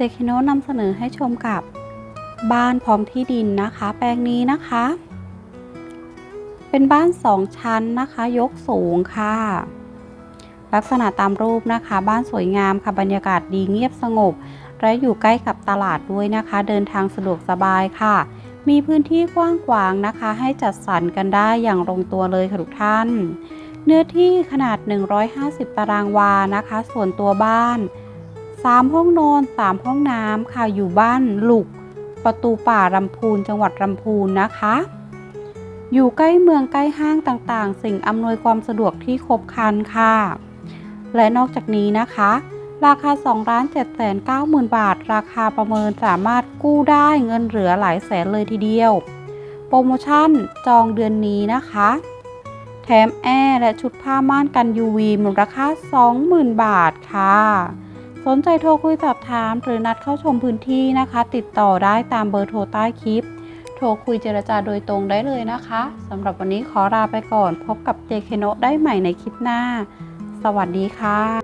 เจคิโนนำเสนอให้ชมกับบ้านพร้อมที่ดินนะคะ แปลงนี้นะคะ เป็นบ้านสองชั้นนะคะ ยกสูงค่ะ ลักษณะตามรูปนะคะ บ้านสวยงามค่ะบรรยากาศดีเงียบสงบ และอยู่ใกล้กับตลาดด้วยนะคะ เดินทางสะดวกสบายค่ะ มีพื้นที่กว้างขวางนะคะ ให้จัดสรรกันได้อย่างลงตัวเลยค่ะทุกท่าน เนื้อที่ขนาด 150 ตารางวานะคะ ส่วนตัวบ้าน 3 ห้องนอน 3 ห้องน้ำค่ะอยู่บ้านหลุก ประตูป่าลำพูนจังหวัดลำพูนนะคะ อยู่ใกล้เมืองใกล้ห้างต่างๆ สิ่งอำนวยความสะดวกที่ครบครันค่ะ และนอกจากนี้นะคะ ราคา2ล้าน7 9 0 0 0 บาท ราคาประเมินสามารถกู้ได้เงินเหลือหลายแสนเลยทีเดียว โปรโมชั่นจองเดือนนี้นะคะแถมแอร์และชุดผ้าม่านกัน UV มูลค่า 20,000 บาทค่ะ สนใจโทรคุยสอบถาม หรือนัดเข้าชมพื้นที่นะคะ ติดต่อได้ตามเบอร์โทรใต้คลิป โทรคุยเจรจาโดยตรงได้เลยนะคะสำหรับวันนี้ขอลาไปก่อน พบกับเจเคโนได้ใหม่ในคลิปหน้า สวัสดีค่ะ